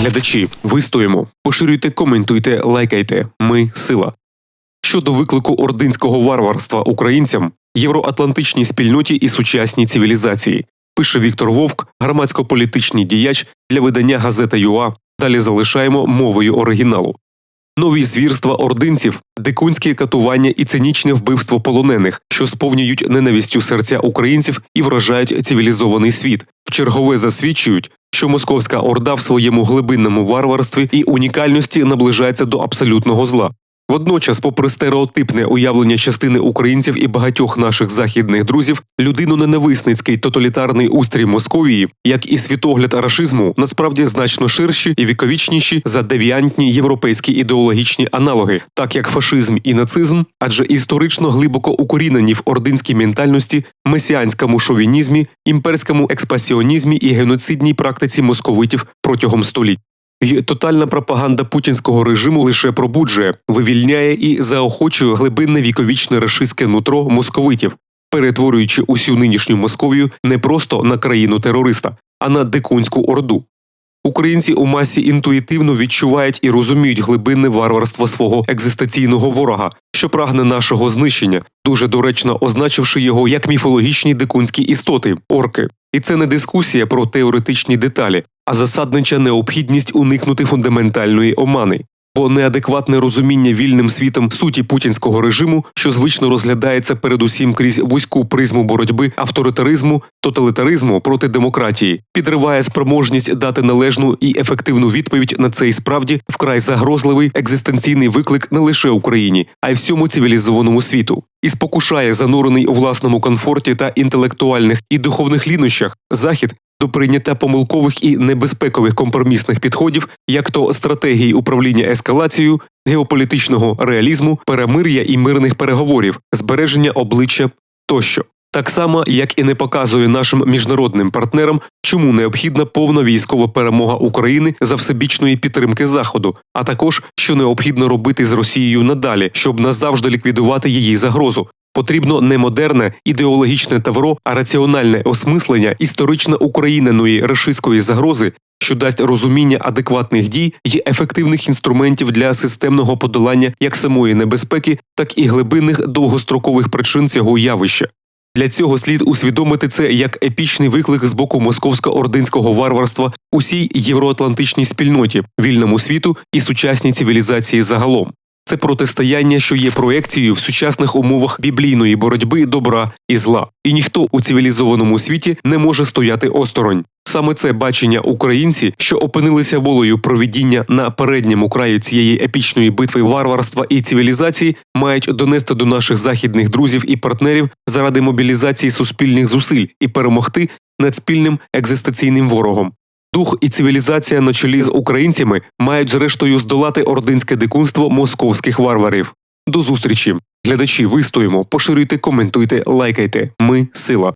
Глядачі, вистоїмо, поширюйте, коментуйте, лайкайте. Ми сила. Щодо виклику ординського варварства українцям, євроатлантичній спільноті і сучасній цивілізації, пише Віктор Вовк, громадсько-політичний діяч для видання газета ЮА. Далі залишаємо мовою оригіналу. Нові звірства ординців, дикунське катування і цинічне вбивство полонених, що сповнюють ненавістю серця українців і вражають цивілізований світ, вчергове засвідчують, що московська орда в своєму глибинному варварстві і унікальності наближається до абсолютного зла. Водночас, попри стереотипне уявлення частини українців і багатьох наших західних друзів, людино-ненависницький тоталітарний устрій Московії, як і світогляд рашизму, насправді значно ширші і віковічніші за девіантні європейські ідеологічні аналоги, так як фашизм і нацизм, адже історично глибоко укорінені в ординській ментальності, месіанському шовінізмі, імперському експасіонізмі і геноцидній практиці московитів протягом століть. І тотальна пропаганда путінського режиму лише пробуджує, вивільняє і заохочує глибинне віковічне рашистське нутро московитів, перетворюючи усю нинішню Московію не просто на країну терориста, а на дикунську орду. Українці у масі інтуїтивно відчувають і розуміють глибинне варварство свого екзистенційного ворога, що прагне нашого знищення, дуже доречно означивши його як міфологічні дикунські істоти орки. І це не дискусія про теоретичні деталі, а засаднича необхідність уникнути фундаментальної омани. Бо неадекватне розуміння вільним світом суті путінського режиму, що звично розглядається передусім крізь вузьку призму боротьби авторитаризму, тоталітаризму проти демократії, підриває спроможність дати належну і ефективну відповідь на цей справді вкрай загрозливий екзистенційний виклик не лише Україні, а й всьому цивілізованому світу, і спокушає занурений у власному комфорті та інтелектуальних і духовних лінощах захід до прийняття помилкових і небезпекових компромісних підходів, як то стратегії управління ескалацією, геополітичного реалізму, перемир'я і мирних переговорів, збереження обличчя тощо. Так само, як і не показує нашим міжнародним партнерам, чому необхідна повна військова перемога України за всебічної підтримки Заходу, а також що необхідно робити з Росією надалі, щоб назавжди ліквідувати її загрозу, Потрібно не модерне ідеологічне тавро, а раціональне осмислення історично україненої рашистської загрози, що дасть розуміння адекватних дій і ефективних інструментів для системного подолання як самої небезпеки, так і глибинних довгострокових причин цього явища. Для цього слід усвідомити це як епічний виклик з боку московсько-ординського варварства усій євроатлантичній спільноті, вільному світу і сучасній цивілізації загалом. Це протистояння, що є проекцією в сучасних умовах біблійної боротьби добра і зла, і ніхто у цивілізованому світі не може стояти осторонь. Саме це бачення українці, що опинилися волею провідіння на передньому краї цієї епічної битви варварства і цивілізації, мають донести до наших західних друзів і партнерів заради мобілізації суспільних зусиль і перемогти над спільним екзистенційним ворогом. Дух і цивілізація на чолі з українцями мають зрештою здолати ординське дикунство московських варварів. До зустрічі, глядачі, вистоїмо, поширюйте, коментуйте, лайкайте. Ми сила.